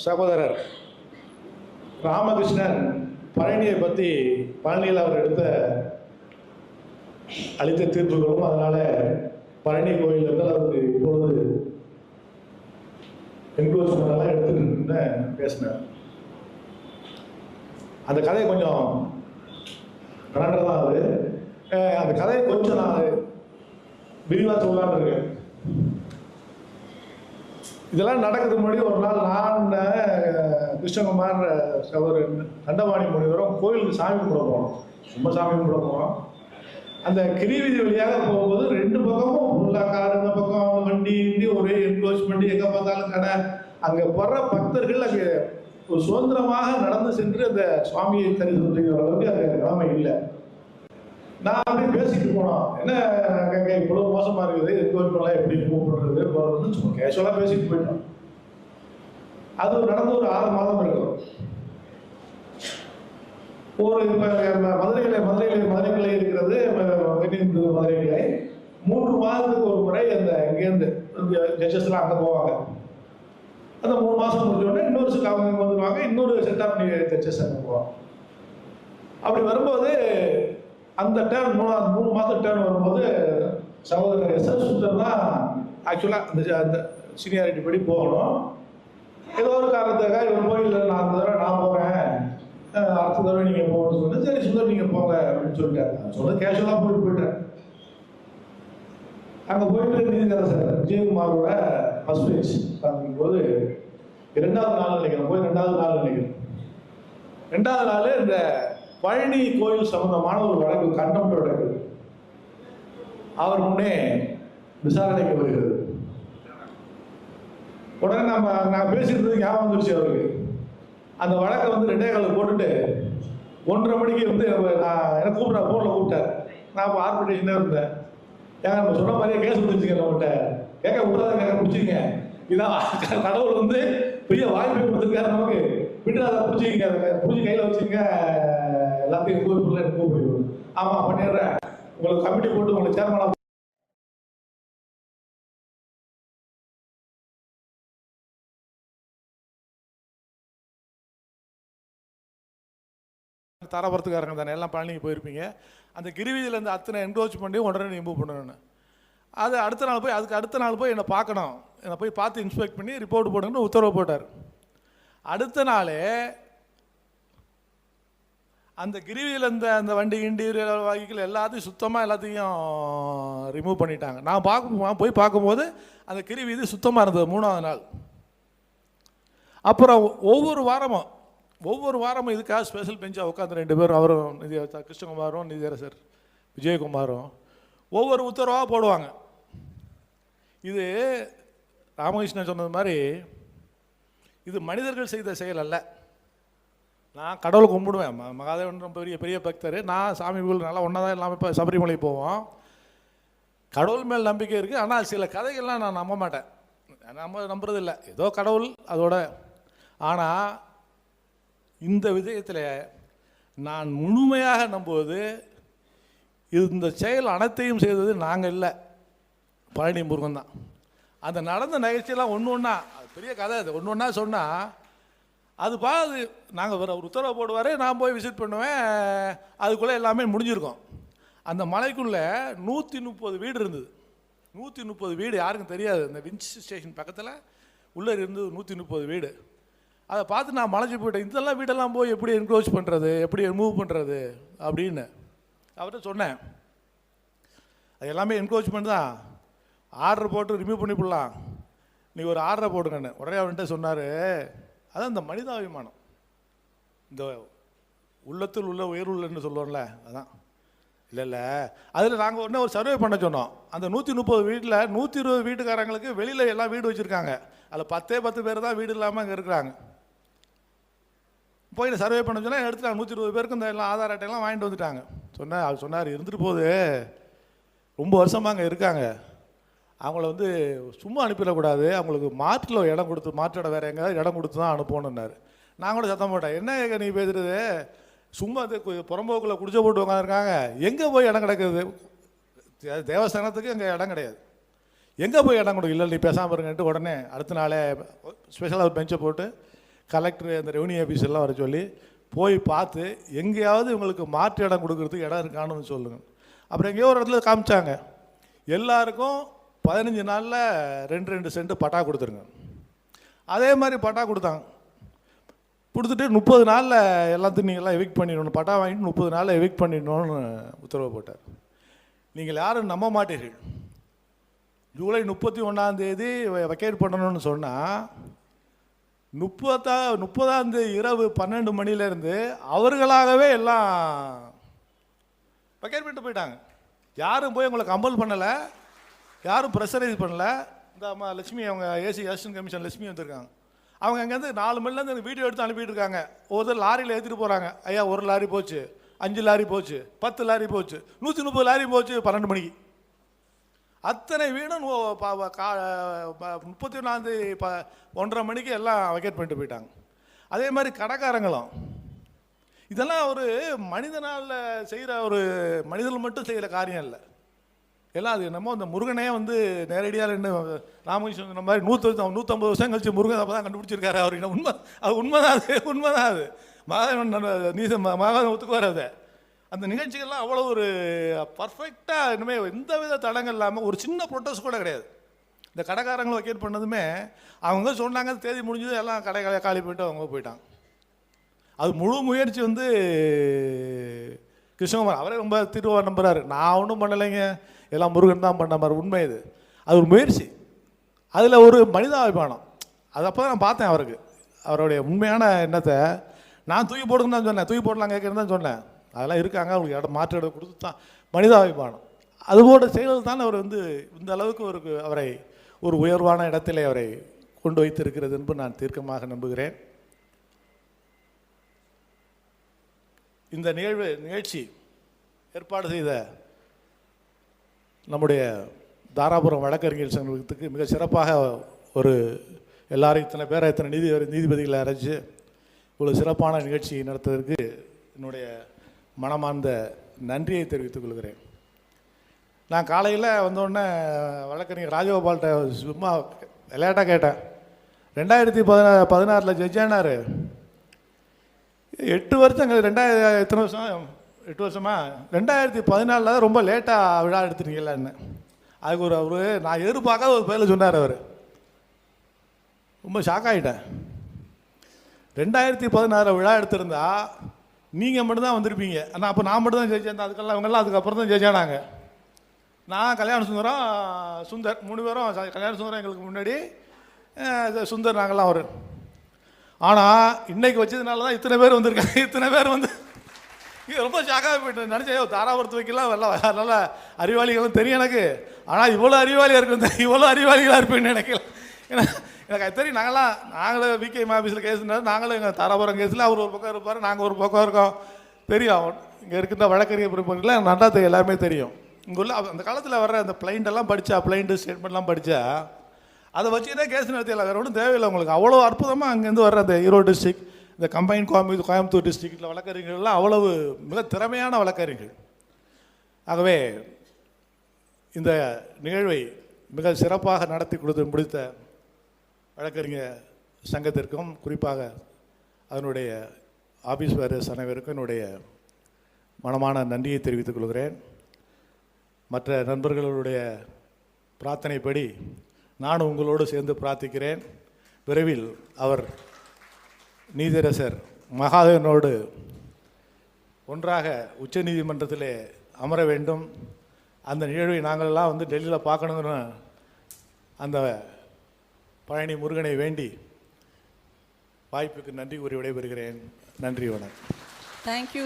சகோதரர் ராமகிருஷ்ணன் பழனியை பற்றி பழனியில் அவர் எடுத்த அளித்த தீர்ப்புகளும் அதனால பழனி கோயில் வந்து அவருக்கு இப்பொழுது என்க்ளோஸ்மெண்ட் எடுத்துட்டு பேசினார். அந்த கதை கொஞ்சம் கனண்டர் தான் அது அந்த கதையை கொஞ்சம் நான் விரிவாக சொல்லான்னு இருக்கேன் இதெல்லாம் நடக்கிறதுக்கு முன்னாடி ஒரு நாள். நான் கிருஷ்ணகுமார் அஹ், சகோதரன் தண்டபாணி முனிவரும் கோயிலுக்கு சாமி கும்பிட போனோம். சும்மா சாமி கும்பிட போனோம். அந்த கிரிவீதி வழியாக போகும்போது ரெண்டு பக்கமும் ஃபுல்லாக கார் இந்த பக்கம் வண்டி இண்டி ஒரே என்க்ளோஸ்மெண்ட் பண்ணி எங்கே பார்த்தாலும் கடை. அங்கே வர்ற பக்தர்கள் அங்கே ஒரு சுதந்திரமாக நடந்து சென்று அந்த சுவாமியை தரிசனம் செய்கிற அளவுக்கு அந்த நிலைமை இல்லை. நான் அப்படி பேசிட்டு போனோம் என்ன அங்கே இவ்வளவு மோசமா இருக்குது என்கோயர்மெண்ட்லாம் எப்படி கூப்பிடுறது? போகிறதுன்னு சும்மா கேஷுவலாக பேசிட்டு போயிட்டோம் அது நடந்து ஒரு ஆறு மாதம் இருக்கும். ஒரு இப்ப மதுரையில மதுரை மதுரைக்கிளை இருக்கிறது மதுரை மதுரைக்கிளை மூன்று மாதத்துக்கு ஒரு முறை அந்த இங்கேருந்து ஜட்ஜஸ்லாம் அங்கே போவாங்க. அந்த மூணு மாதம் முடிஞ்சோடனே இன்னொரு அவங்க வந்துடுவாங்க இன்னொரு செட் ஆஃப் ஜட்ஜஸ் அங்கே போவாங்க. அப்படி வரும்போது அந்த டேர்ன் மூணு மூணு மாதம் டேர்ன் வரும்போது சகோதரர் எஸ். எஸ் சுந்தர் தான் ஆக்சுவலாக அந்த அந்த சீனியாரிட்டி படி போகணும். ஏதோ ஒரு காரணத்துக்காக இவர் போய் நான் அந்த தடவை நான் போகிறேன் அடுத்த தடவை நீங்கள் போகணும்னு சொன்னேன். சரி சுந்தர் நீங்கள் போங்க அப்படின்னு சொல்லிட்டாரு. நான் சொன்னது கேஷுவலாக போயிட்டு போயிட்டேன். அங்கே போயிட்டு நீதியரசர் விஜயகுமாரோட ஃபர்ஸ்ட் பேஜ் காமிக்கும் போது இரண்டாவது நாள் நினைக்கிறேன். போய் ரெண்டாவது நாள் நினைக்கிறேன். ரெண்டாவது நாள் இந்த பழனி கோயில் சம்பந்தமான ஒரு வழக்கு கண்டம் வழக்கு. அவர் முன்னே விசாரணைக்கு வருகிறது. உடனே நம்ம நான் பேசிட்டு ஞாபகம் வந்துருச்சு அவருக்கு. அந்த வழக்கை வந்து ரெண்டே காலில் போட்டுட்டு ஒன்றரை மணிக்கு வந்து நான் எனக்கு கூப்பிட்ற ஃபோனில் கூப்பிட்டேன் நான் இப்போ ஆர்பிட்டேஷனே இருந்தேன்? ஏங்க நம்ம சொன்ன மாதிரியே கேஸ் கொடுத்துருச்சுங்க நம்மகிட்ட கேட்க விடாத கேட்க பிடிச்சிங்க இதான் கடவுள் வந்து பெரிய வாய்ப்பை கொடுத்துருக்காரு நமக்கு. விட்டு அதை பிடிச்சிங்க பிடிச்சி கையில் வச்சுங்க எல்லாத்தையும் கூப்பிடல எனக்கு கூப்பிடுவோம் ஆமாம் பண்ணிடுறேன் உங்களுக்கு கமிட்டி போட்டு உங்களை சேர்மனாக தாராபுரத்துக்காரங்க தானே எல்லாம் பழனிக்கு போயிருப்பீங்க. அந்த கிரிவீதியில் இருந்து அத்தனை என்க்ரோச் பண்ணி உடனே ரிமூவ் பண்ணணும்னு அது அடுத்த நாள் போய் அதுக்கு அடுத்த நாள் போய் என்னை பார்க்கணும். என்னை போய் பார்த்து இன்ஸ்பெக்ட் பண்ணி ரிப்போர்ட் போடுங்கன்னு உத்தரவு போட்டார். அடுத்த நாளே அந்த கிரிவியில் இருந்த அந்த வண்டி கிண்டி வாகிகள் எல்லாத்தையும் சுத்தமாக எல்லாத்தையும் ரிமூவ் பண்ணிட்டாங்க. நான் பார்க்க போய் பார்க்கும்போது அந்த கிரிவீதி சுத்தமாக இருந்தது மூணாவது நாள். அப்புறம் ஒவ்வொரு வாரமும் ஒவ்வொரு வாரமும் இதுக்காக ஸ்பெஷல் பெஞ்சாக உட்காந்து ரெண்டு பேரும் அவரும் நிதி கிருஷ்ணகுமாரும் நிதியரசர் விஜயகுமாரும் ஒவ்வொரு உத்தரவாக போடுவாங்க. இது ராமகிருஷ்ணன் சொன்னது மாதிரி இது மனிதர்கள் செய்த செயல் அல்ல. நான் கடவுளை கும்பிடுவேன். ம- மகாதேவன் ரொம்ப பெரிய பெரிய பக்தர். நான் சாமி கோவில் நல்லா ஒன்றா தான் இல்லாமல் இப்போ சபரிமலை போவோம். கடவுள் மேல் நம்பிக்கை இருக்குது ஆனால் சில கதைகள்லாம் நான் நம்ப மாட்டேன். நம்ம நம்புறதில்லை. ஏதோ கடவுள் அதோட. ஆனால் இந்த விஷயத்தில் நான் முழுமையாக நம்புவது இந்த செயல் அனைத்தையும் செய்தது நாங்கள் இல்லை. பழனி முருகன் தான். அந்த நடந்த நிகழ்ச்சியெல்லாம் ஒன்று ஒன்றா அது பெரிய கதை அது. ஒன்று ஒன்றா சொன்னால் அது பா அது நாங்கள் ஒரு ஒரு உத்தரவு போடுவார் நான் போய் விசிட் பண்ணுவேன் அதுக்குள்ளே எல்லாமே முடிஞ்சிருக்கும். அந்த மலைக்குள்ளே நூற்றி முப்பது வீடு இருந்தது. நூற்றி முப்பது வீடு யாருக்கும் தெரியாது. இந்த விஞ்ச் ஸ்டேஷன் பக்கத்தில் உள்ளே இருந்தது நூற்றி முப்பது வீடு. அதை பார்த்து நான் மலைஞ்சு போயிட்டேன். இதெல்லாம் வீடெல்லாம் போய் எப்படி என்க்ரோச் பண்ணுறது எப்படி ரிமூவ் பண்ணுறது அப்படின்னு அவர்கிட்ட சொன்னேன். அது எல்லாமே என்க்ரோச்மெண்ட் தான். ஆர்டர் போட்டு ரிமூவ் பண்ணி போடலாம் நீ ஒரு ஆர்டரை போடுங்கன்னு. உடனே அவன்கிட்ட சொன்னார் அதான் இந்த மனிதாபிமானம். இந்த உள்ளத்தில் உள்ள உயர்வுள்ளன்னு சொல்லுவோம்ல அதான். இல்லை இல்லை. அதில் நாங்கள் உடனே ஒரு சர்வே பண்ண சொன்னோம். அந்த நூற்றி முப்பது வீட்டில் நூற்றி இருபது வீட்டுக்காரங்களுக்கு வெளியில் எல்லாம் வீடு வச்சுருக்காங்க. அதில் பத்தே பத்து பேர் தான் வீடு இல்லாமல் அங்கே இருக்கிறாங்க. போய் சர்வே பண்ண சொன்னால் எடுத்துட்டாங்க? நூற்றி இருபது பேருக்கு இந்த எல்லாம் ஆதார் அட்டையெல்லாம் வாங்கிட்டு வந்துட்டாங்க. சொன்னேன் அவர் சொன்னார் இருந்துட்டு போகுது. ரொம்ப வருஷமாக அங்கே இருக்காங்க. அவங்கள வந்து சும்மா அனுப்பிடக்கூடாது. அவங்களுக்கு மாற்றில் இடம் கொடுத்து மாற்றிட வேறு எங்கேயாவது இடம் கொடுத்து தான் அனுப்பணுன்னாரு நான் கூட சத்தம் போட்டேன். என்ன ஏங்க நீ பேசுறது? சும்மா இது கு- குடிச்ச போட்டு உட்காந்துருக்காங்க எங்கே போய் இடம் கிடக்குது? தேவஸ்தானத்துக்கு அங்கே இடம் கிடையாது. எங்கே போய் இடம் கொடுக்கும் இல்லை நீ பேசாமல் இருங்கன்ட்டு உடனே அடுத்த நாளே ஸ்பெஷலாக ஒரு பெஞ்சை போட்டு கலெக்டர் அந்த ரெவன்யூ ஆஃபீஸ் எல்லாம் வர சொல்லி போய் பார்த்து எங்கேயாவது இவங்களுக்கு மாற்று இடம் கொடுக்கறதுக்கு இடம் இருக்கான்னு சொல்லுங்கள் அப்புறம் எங்கேயோ ஒரு இடத்துல காமிச்சாங்க. எல்லாருக்கும் பதினஞ்சு நாளில் ரெண்டு ரெண்டு சென்ட் பட்டா கொடுத்துருங்க. அதே மாதிரி பட்டா கொடுத்தாங்க கொடுத்துட்டு முப்பது நாளில் எல்லாத்தையும் நீங்கள்லாம் எவிக் பண்ணிடணும். பட்டா வாங்கிட்டு முப்பது நாளில் எவிக் பண்ணிடணும்னு உத்தரவு போட்டார். நீங்கள் யாரும் நம்ப மாட்டீர்கள். ஜூலை முப்பத்தி ஒன்றாம் தேதி வெக்கேட் பண்ணணும்னு சொன்னால் முப்பத்தா முப்பதாம் தேதி இரவு பன்னெண்டு மணிலேருந்து அவர்களாகவே எல்லாம் வெக்கேட் பண்ணிட்டு போயிட்டாங்க. யாரும் போய் உங்களை கம்பல் பண்ணலை. யாரும் ப்ரெஷரைஸ் பண்ணல. இந்த அம்மா லட்சுமி அவங்க ஏசி அசிஸ்டன்ட் கமிஷன் லட்சுமி வந்திருக்காங்க. அவங்க அங்கேருந்து நாலு மணிலேருந்து எனக்கு வீடியோ எடுத்து அனுப்பிட்டு இருக்காங்க ஒருத்தர் லாரியில் ஏற்றிட்டு போகிறாங்க ஐயா ஒரு லாரி போச்சு அஞ்சு லாரி போச்சு பத்து லாரி போச்சு நூற்றி முப்பது லாரி போச்சு பன்னெண்டு மணிக்கு. அத்தனை வீடும் கா ப- முப்பத்தி ஒன்றாந்தேதி ப ஒன்றரை மணிக்கு எல்லாம் வெக்கேட் பண்ணிட்டு போயிட்டாங்க. அதே மாதிரி கடைக்காரங்களும். இதெல்லாம் ஒரு மனிதனால் செய்கிற ஒரு மனிதர்கள் மட்டும் செய்கிற காரியம் இல்லை. எல்லாம் அது என்னமோ அந்த முருகனே வந்து நேரடியாக நின்று ராமகிருஷ்ணன் சொன்ன மாதிரி நூற்றி நூற்றம்பது வருஷம் கழிச்சு முருகன் அப்போ தான் கண்டுபிடிச்சிருக்காரு. அவர் என்ன உண்மை அது உண்மைதான் அது உண்மைதான் அது. மகாதேவன் நீச மகாதேவன் ஒத்துக்குவார் அதை. அந்த நிகழ்ச்சிகள்லாம் அவ்வளோ ஒரு பர்ஃபெக்டாக இனிமேல் எந்த வித தடங்கள் இல்லாமல் ஒரு சின்ன ப்ரொட்டஸ்ட் கூட கிடையாது. இந்த கடைக்காரங்களை வக்கேட் பண்ணதுமே அவங்க சொன்னாங்க தேதி முடிஞ்சது எல்லாம் கடை கடை காலி போயிட்டு அவங்க போயிட்டாங்க. அது முழு முயற்சி வந்து கிருஷ்ணகுமார் அவரே ரொம்ப திருவா நம்புறாரு. நான் ஒன்றும் பண்ணலைங்க. எல்லாம் முருகன் தான் பண்ண மாதிரி உண்மை இது. அது ஒரு முயற்சி. அதில் ஒரு மனிதாபிமானம். அது அப்போ தான் நான் பார்த்தேன் அவருக்கு. அவருடைய உண்மையான எண்ணத்தை. நான் தூக்கி போடுங்கன்னு தான் சொன்னேன். தூக்கி போடலாம் கேட்குறேன்னு தான் சொன்னேன். அதெல்லாம் இருக்காங்க. அவங்களுக்கு இடம் மாற்று இடம் கொடுத்து தான் மனிதாபிமானம். அதுபோல செயல்கள் தான் அவர் வந்து இந்த அளவுக்கு ஒரு அவரை ஒரு உயர்வான இடத்திலே அவரை கொண்டு வைத்திருக்கிறது என்று நான் தீர்க்கமாக நம்புகிறேன். இந்த நிகழ்வு நிகழ்ச்சி ஏற்பாடு செய்த நம்முடைய தாராபுரம் வழக்கறிஞர் சங்கத்துக்கு மிக சிறப்பாக ஒரு எல்லாரும் இத்தனை பேரை இத்தனை நீதி நீதிபதிகளை அரைச்சி இவ்வளோ சிறப்பான நிகழ்ச்சி நடத்துவதற்கு என்னுடைய மனமார்ந்த நன்றியை தெரிவித்துக் கொள்கிறேன். நான் காலையில் வந்தோடனே வழக்கறிஞர் ராஜகோபால்கிட்ட சும்மா விளையாட்டாக கேட்டேன். ரெண்டாயிரத்தி பதினா பதினாறில் ஜட்ஜானார் எட்டு வருஷம் ரெண்டாயிரம் எத்தனை வருஷம்? எட்டு வருஷமா? ரெண்டாயிரத்தி பதினாலில் தான் ரொம்ப லேட்டாக விழா எடுத்துட்டீங்களான்னு அதுக்கு ஒரு அவர் நான் எதிர்பார்க்காத ஒரு பேரில் சொன்னார் அவர். ரொம்ப ஷாக் ஆகிட்டேன் ரெண்டாயிரத்தி பதினாறு விழா எடுத்திருந்தா நீங்கள் மட்டும்தான் வந்திருப்பீங்க. ஆனால் அப்போ நான் மட்டும் தான் ஜெயிச்சேன் அதுக்கெல்லாம் அவங்கெல்லாம் அதுக்கப்புறம் தான் ஜெயிச்சானாங்க நான் கல்யாண சுந்தரம் சுந்தர் மூணு பேரும் கல்யாண சுந்தரம் எங்களுக்கு முன்னாடி சுந்தர் நாங்கள்லாம் அவர். ஆனால் இன்னைக்கு வச்சதுனால தான் இத்தனை பேர் வந்திருக்காங்க. இத்தனை பேர் வந்து இது ரொம்ப ஷாக்காக போயிட்டு நினச்சேன் தாராபுரத்து வைக்கலாம் நல்ல நல்ல அறிவாளிகளும் தெரியும் எனக்கு. ஆனால் இவ்வளோ அறிவாளியாக இருக்கும் இவ்வளோ அறிவாளிகளாக இருப்பேன்னு நினைக்கல. ஏன்னா எனக்கு அது தெரியும். நாங்களாம் நாங்களும் விகே ஆஃபீஸில் கேஸ்னாலும் நாங்களும் எங்கள் தாராபுரம் கேஸில் அவர் ஒரு பக்கம் இருப்பார் நாங்கள் ஒரு பக்கம் இருக்கோம். தெரியும். இங்கே இருக்கின்ற வழக்கறிஞர் பிரிவுகளில் நல்லா தெரியும் எல்லாமே தெரியும். இங்கே உள்ள அந்த காலத்தில் வர்ற அந்த பிளைண்டெல்லாம் படித்தா பிளைண்டு ஸ்டேட்மெண்ட்லாம் படித்தா அதை வச்சுக்கிட்டே கேஸ் நடத்தியலாம் வேறு ஒன்றும் தேவையில்லை உங்களுக்கு. அவ்வளோ அற்புதமாக அங்கேருந்து வர்ற அந்த ஈரோடு டிஸ்ட்ரிக்ட் இந்த கம்பைன் கோயம்புத்தூர் கோயம்புத்தூர் டிஸ்ட்ரிக்டில் வழக்கறிஞர்கள்லாம் அவ்வளவு மிக திறமையான வழக்கறிஞர்கள். ஆகவே இந்த நிகழ்வை மிக சிறப்பாக நடத்தி கொடுத்து முடித்த வழக்கறிஞர் சங்கத்திற்கும் குறிப்பாக அதனுடைய ஆபீஸ் வேரஸ் அனைவருக்கும் என்னுடைய மனமான நன்றியை தெரிவித்துக் கொள்கிறேன். மற்ற நண்பர்களுடைய பிரார்த்தனைப்படி நான் உங்களோடு சேர்ந்து பிரார்த்திக்கிறேன். விரைவில் அவர் நீதிரசர் மகாதேவனோடு ஒன்றாக உச்ச நீதிமன்றத்தில் அமர வேண்டும். அந்த நிகழ்வை நாங்களெல்லாம் வந்து டெல்லியில் பார்க்கணுங்கன்னு அந்த பழனி முருகனை வேண்டி வாய்ப்புக்கு நன்றி கூறி விடைபெறுகிறேன். நன்றி வணக்கம். தேங்க்யூ